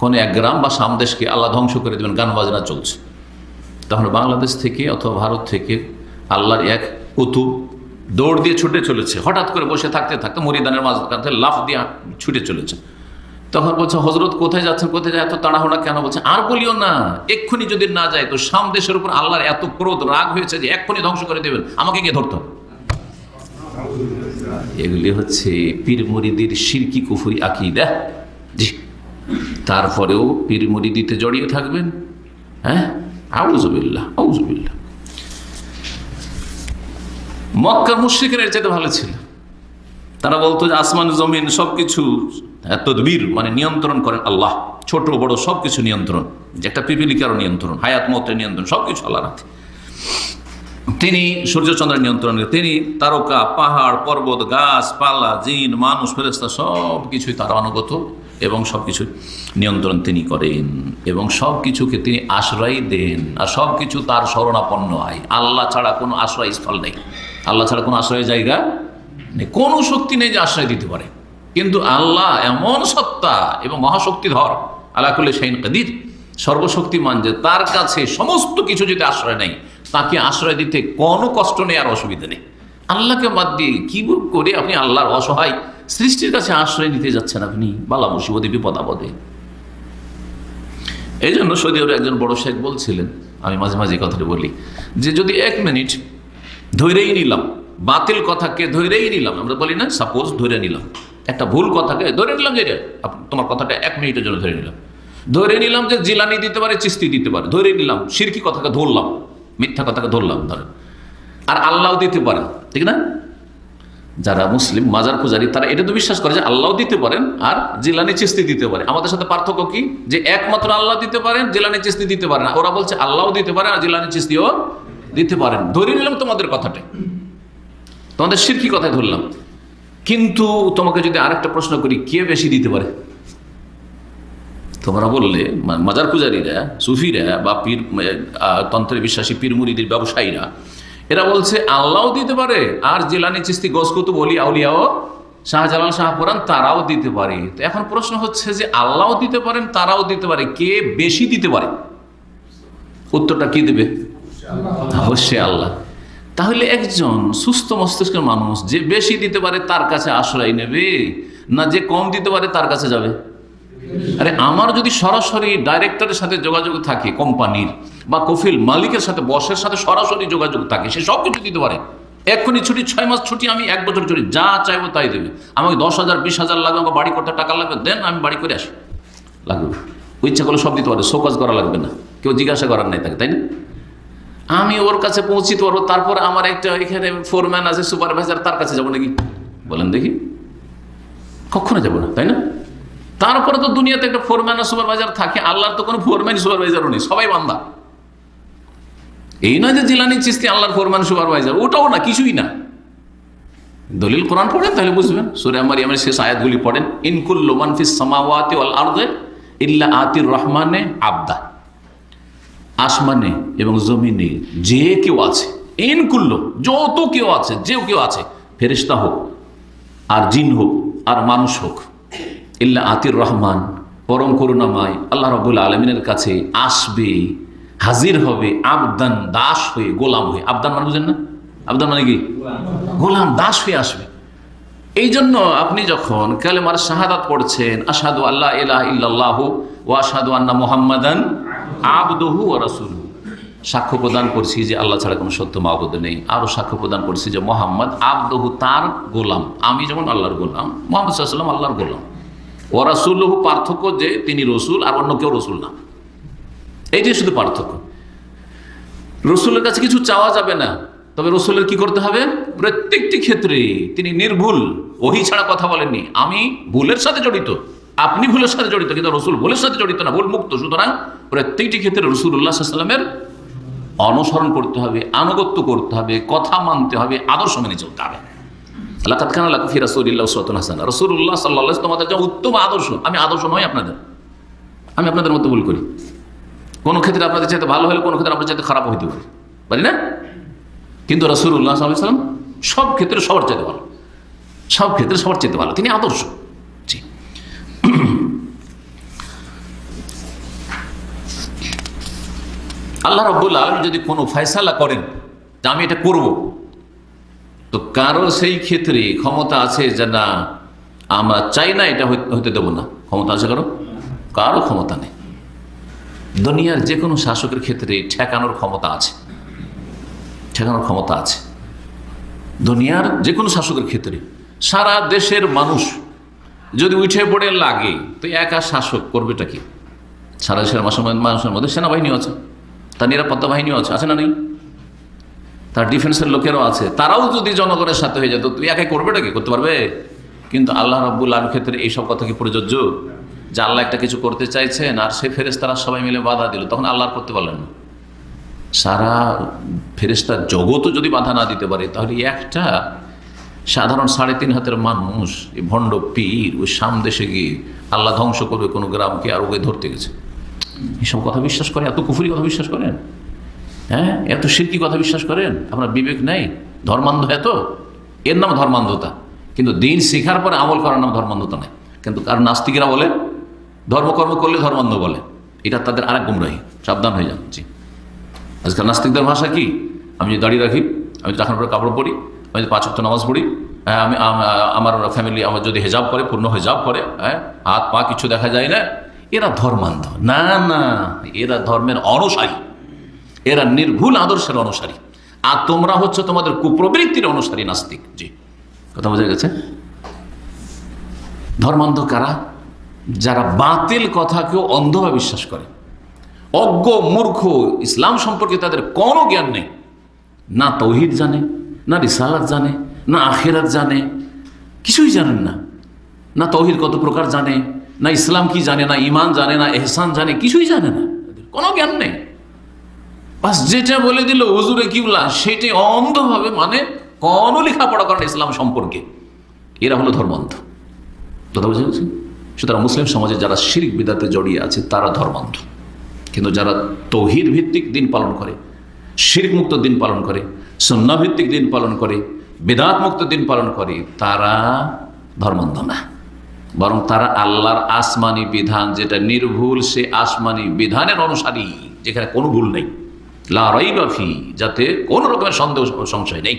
কোনো এক গ্রাম বা সামদেশকে আল্লাহ ধ্বংস করে দেবেন, গান বাজনা চলছে। তখন বাংলাদেশ থেকে অথবা ভারত থেকে আল্লাহর এক কুতুব দৌড় দিয়ে ছুটে চলেছে। হঠাৎ করে বসে থাকতে থাকতে মরিদানের মাঝখানে লাফ দিয়ে ছুটে চলেছে। তখন বলছে হজরত কোথায় যাচ্ছেন, কোথায় যায়, এত তাড়াহুড়া কেন? বলছে, আর বলিও না, এক্ষুনি যদি না যায় তো সামদেশের উপর আল্লাহর এত ক্রোধ, রাগ হয়েছে যে এক্ষুনি ধ্বংস করে দেবেন, আমাকে গিয়ে ধরতে এগুলি হচ্ছে পীর মুরিদির শিরকি কুফুরি আকিদা। জি। তারপরেও পীর মুরিদিতে জড়িয়ে থাকবেন। হ্যাঁ? আউজবিল্লাহ আউজবিল্লাহ মক্কা মুশ্রিকের এর চাইতে ভালো ছিল। তারা বলতো যে আসমান, জমিন সব কিছু এত বীর মানে নিয়ন্ত্রণ করেন আল্লাহ। ছোট, বড় সব কিছু নিয়ন্ত্রণ। যে একটা পিপিলিকারও নিয়ন্ত্রণ, হায়াত মতের নিয়ন্ত্রণ সব কিছু আল্লাহ রাখে তিনি সূর্যচন্দ্রের নিয়ন্ত্রণে, তিনি তারকা, পাহাড়, পর্বত, গাছ, পালা, জিন, মানুষ ফেরেস্তা সব কিছুই তার অনুগত এবং সব কিছু নিয়ন্ত্রণ তিনি করেন এবং সব কিছুকে তিনি আশ্রয় দেন আর সব কিছু তার শরণাপন্ন হয়। আল্লাহ ছাড়া কোনো আশ্রয়স্থল নেই। আল্লাহ ছাড়া কোনো আশ্রয় জায়গা নেই। কোনো শক্তি নেই যে আশ্রয় দিতে পারে। কিন্তু আল্লাহ এমন সত্তা এবং মহাশক্তিধর করলে সেইন কাদির সর্বশক্তিমান যে তার কাছে সমস্ত কিছু যদি আশ্রয় নেই তাকে আশ্রয় দিতে কোনো কষ্ট নেই আর অসুবিধা নেই। আল্লাহকে বাদ দিয়ে কি করে আপনি আল্লাহর অসহায় সৃষ্টির কাছে আশ্রয় নিতে যাচ্ছেন আপনি? বালা মুসিবদে বিপদাপদে এই জন্য সৌদি একজন বড় শেখ বলছিলেন, আমি মাঝে মাঝে কথাটা বলি, যে যদি এক মিনিট ধৈরেই নিলাম, বাতিল কথাকে ধৈরেই নিলাম, আমরা বলি না সাপোজ ধরে নিলাম, একটা ভুল কথাকে ধরে নিলাম যে তোমার কথাটা এক মিনিটের জন্য ধরে নিলাম। ধরে নিলাম যে জিলানি দিতে পারে, চিস্তি দিতে পারে। ধরে নিলাম, সিরকি কথাকে ধরলাম, মিথ্যা কথাকে ধরলাম, ধরেন। আর আল্লাহ দিতে পারেন, ঠিক না? যারা মুসলিম, মাজার পূজারী, তারা এটা তো বিশ্বাস করে যে আল্লাহ দিতে পারেন আর জিলানি চিস্তি দিতে পারে আমাদের সাথে পার্থক্য কি? যে একমাত্র আল্লাহ দিতে পারেন, জিলানি চিস্তি দিতে পারেন না। ওরা বলছে আল্লাহ দিতে পারেন আর জিলানি চিস্তিও দিতে পারেন। ধরে নিলাম তোমাদের কথাটা তোমাদের সিরকি কথায় ধরলাম। কিন্তু তোমাকে যদি আরেকটা প্রশ্ন করি, কে বেশি দিতে পারে? তোমরা বললে মাজার পূজারীরা, সুফিরা বা পীর তন্ত্রে বিশ্বাসী পীর মুরিদের ব্যবসায়ীরা, এরা বলছে, আল্লাহও দিতে পারে। আর জেলানি চিস্তি গসকুতু বলি আউলিয়াও শাহজালাল শাহপুরান তারাও দিতে পারে। তো এখন প্রশ্ন হচ্ছে যে, আল্লাহও দিতে পারেন, তারাও দিতে পারে, কে বেশি দিতে পারে? উত্তরটা কি দেবে? অবশ্যই আল্লাহ। তাহলে একজন সুস্থ মস্তিষ্কের মানুষ যে বেশি দিতে পারে, তার কাছে আশ্রয় নেবে, না যে কম দিতে পারে, তার কাছে যাবে? আরে আমার যদি সরাসরি ডাইরেক্টরের সাথে যোগাযোগ থাকে কোম্পানির বা কফিল মালিকের সাথে বসের সাথে সরাসরি যোগাযোগ থাকে, সে সব কিছু দিতে পারে। এক্ষুনি ছুটি, ছয় মাস ছুটি, আমি এক বছর ছুটি, যা চাইব তাই দেবে। আমাকে দশ হাজার, বিশ হাজার লাগবে, আমাকে বাড়ি করতে টাকা লাগবে, দেন আমি বাড়ি করে আসি। লাগবে। ইচ্ছা করলে সব দিতে পারে, শোকাজ করা লাগবে না। কেউ জিজ্ঞাসা করার নাই তাকে, তাই না? আমি ওর কাছে পৌঁছিতে পারব, তারপর আমার একটা এখানে ফোরম্যান আছে সুপারভাইজার তার কাছে যাব নাকি? বলেন দেখি। কখনো যাব না, তাই না? তারপরে তো দুনিয়াতে একটা ফোরম্যান সুপারভাইজার থাকে, আল্লাহর তো কোনো ফোরম্যান সুপারভাইজারও নেই, সবাই বান্দা। এই নয় যে জিলানি চিস্তি আল্লাহর ফোরম্যান সুপারভাইজার ওটাও না, কিছুই না। দলিল কোরআন পড়েন, তাহলে বুঝবেন। সুরে মারিয়ামের শেষ আয়াতগুলি পড়েন ইনকুল্লু মানফিস সামাওয়াতি ওয়াল আরদে ইল্লা আতির রহমানে আবদা। আসমানে এবং জমিনে যে কেউ আছে ইনকুল্লো যত কেউ আছে, যে কেউ আছে ফেরিস্তা হোক, আর জিন হোক, আর মানুষ হোক ইল্লা আতির রহমান, পরম করুণাময় আল্লাহ রবুল আলমিনের কাছে আসবে, হাজির হবে, আবদান দাস হয়ে, গোলাম হয়ে। আবদান মানে বুঝেন না? আবদান মানে কি? গোলাম, দাস হয়ে আসবে। এই জন্য আপনি যখন কালেমার শাহাদাত পড়ছেন আসাদু আল্লাহ ইলাহ ইল্লাল্লাহ ও আসাদু আন্না মোহাম্মদান আবদহু ও রাসুল সাক্ষ্য প্রদান করছি যে আল্লাহ ছাড়া কোনো সত্য মাহবুদ নেই। আরও সাক্ষ্য প্রদান করছি যে মোহাম্মদ আবদহু তার গোলাম। আমি যেমন আল্লাহর গোলাম, মোহাম্মদ সাল্লাম আল্লাহর গোলাম। ও পার্থক্য যে তিনি রসুল আর অন্য কেউ রসুল না। এই এইটাই শুধু পার্থক্য। রসুলের কাছে কিছু চাওয়া যাবে না, তবে রসুলের কি করতে হবে? প্রত্যেকটি ক্ষেত্রে তিনি নির্ভুল, ওহি ছাড়া কথা বলেননি। আমি ভুলের সাথে জড়িত, আপনি ভুলের সাথে জড়িত, কিন্তু রসুল ভুলের সাথে জড়িত না, ভুল মুক্ত। সুতরাং প্রত্যেকটি ক্ষেত্রে রসুল্লাহ অনুসরণ করতে হবে, আনুগত্য করতে হবে, কথা মানতে হবে, আদর্শ মেনে চলতে হবে। আল্লাহ খান আল্লাহ ফি রাসুল্লাহ সতন হাসান। রসুল্লাহ সাল্লাহ তোমাদের যে উত্তম আদর্শ, আমি আদর্শ নয় আপনাদের। আমি আপনাদের মতো ভুল করি। কোনো ক্ষেত্রে আপনাদের চাইতে ভালো হলে কোনো ক্ষেত্রে আপনার চাইতে খারাপ হইতে পারে। পারি না? কিন্তু রসুল্লাহ সাল্লাম সব ক্ষেত্রে সবার চাইতে ভালো। সব ক্ষেত্রে সবার চাইতে ভালো। তিনি আদর্শ। জি। আল্লাহ রব্বুল আলম যদি কোনো ফয়সালা করেন যে আমি এটা করব তো কারও সেই ক্ষেত্রে ক্ষমতা আছে যে না, আমরা চাই না এটা হইতে দেবো না। ক্ষমতা আছে কারও? কারও ক্ষমতা নেই। দুনিয়ার যে কোনো শাসকের ক্ষেত্রে ঠেকানোর ক্ষমতা আছে। ঠেকানোর ক্ষমতা আছে। দুনিয়ার যে কোনো শাসকের ক্ষেত্রে। সারা দেশের মানুষ যদি উঠে পড়ে লাগে, তো একা শাসক করবেটা কি? সারা দেশের মানুষের মধ্যে সেনাবাহিনীও আছে। তার নিরাপত্তা বাহিনীও আছে। আছে না নেই? তার ডিফেন্সের লোকেরও আছে। তারাও যদি জনগণের সাথে হয়ে যেত তুই একাই করবেটা কি করতে পারবে? কিন্তু আল্লাহ রাব্বুল আলম ক্ষেত্রে এইসব কথা কি প্রযোজ্য? যে আল্লাহ একটা কিছু করতে চাইছেন আর সে ফেরেস্তারা সবাই মিলে বাধা দিল, তখন আল্লাহ করতে পারলেন না। সারা ফেরেস্তার জগতও যদি বাধা না দিতে পারে, তাহলে একটা সাধারণ সাড়ে তিন হাতের মানুষ, এই ভণ্ড পীর, ওই সামদেশে গিয়ে আল্লাহ ধ্বংস করবে, কোনো গ্রামকে আর ওকে ধরতে গেছে। এসব কথা বিশ্বাস করে? এত কুফুরি কথা বিশ্বাস করেন? হ্যাঁ? এত সিরকি কথা বিশ্বাস করেন? আপনার বিবেক নেই। ধর্মান্ধ এত? এর নাম ধর্মান্ধতা। কিন্তু দিন শেখার পরে আমল করার নাম ধর্মান্ধতা নেই। কিন্তু আর নাস্তিকেরা বলে? ধর্মকর্ম করলে ধর্মান্ধ বলে। এটা তাদের আরেক গুমরাহি। সাবধান হয়ে যান। জি। আজকাল নাস্তিকদের ভাষা কি? আমি যদি দাঁড়িয়ে রাখি, আমি যদি পরে কাপড় পরি, আমি যদি পাঁচ নামাজ পড়ি হ্যাঁ আমি আমার ফ্যামিলি আমার যদি হেজাব করে, পূর্ণ হেজাব করে হ্যাঁ হাত পা কিছু দেখা যায় না, এরা ধর্মান্ধ। না না, এরা ধর্মের অনুসারী এরা নির্ভুল আদর্শের অনুসারী। আর তোমরা হচ্ছে তোমাদের কুপ্রবৃত্তির অনুসারী নাস্তিক। জি, কথা বোঝা গেছে? ধর্মান্ধ কারা? যারা বাতিল কথাকেও অন্ধভাবে বিশ্বাস করে। অজ্ঞ, মূর্খ, ইসলাম সম্পর্কে তাদের কোনো জ্ঞান নেই। না তৌহিদ জানে, না রিসালাত জানে, না আখেরাত জানে। কিছুই জানেন না। না তৌহিদ কত প্রকার জানে, না ইসলাম কি জানে, না ইমান জানে, না এহসান জানে, কিছুই জানে না। কোনো জ্ঞান নেই। বাস যেটা বলে দিল হুজুরে কিবলা সেটাই অন্ধভাবে মানে কোনো লেখাপড়া করেন ইসলাম সম্পর্কে। এরা হলো ধর্মান্ধ কথা বুঝে গেছি সুতরাং মুসলিম সমাজে যারা শিরিক বিদাতে জড়িয়ে আছে, তারা ধর্মান্ধ কিন্তু যারা তৌহিদ ভিত্তিক দিন পালন করে শিরিক মুক্ত দিন পালন করে ভিত্তিক দিন পালন করে বেদাত মুক্ত দিন পালন করে, তারা ধর্মান্ধ না। বরং তারা আল্লাহর আসমানি বিধান, যেটা নির্ভুল সে আসমানি বিধানের অনুসারী, যেখানে কোনো ভুল নেই। লা রাইবা ফি যাতে কোনো রকমের সন্দেহ সংশয় নেই।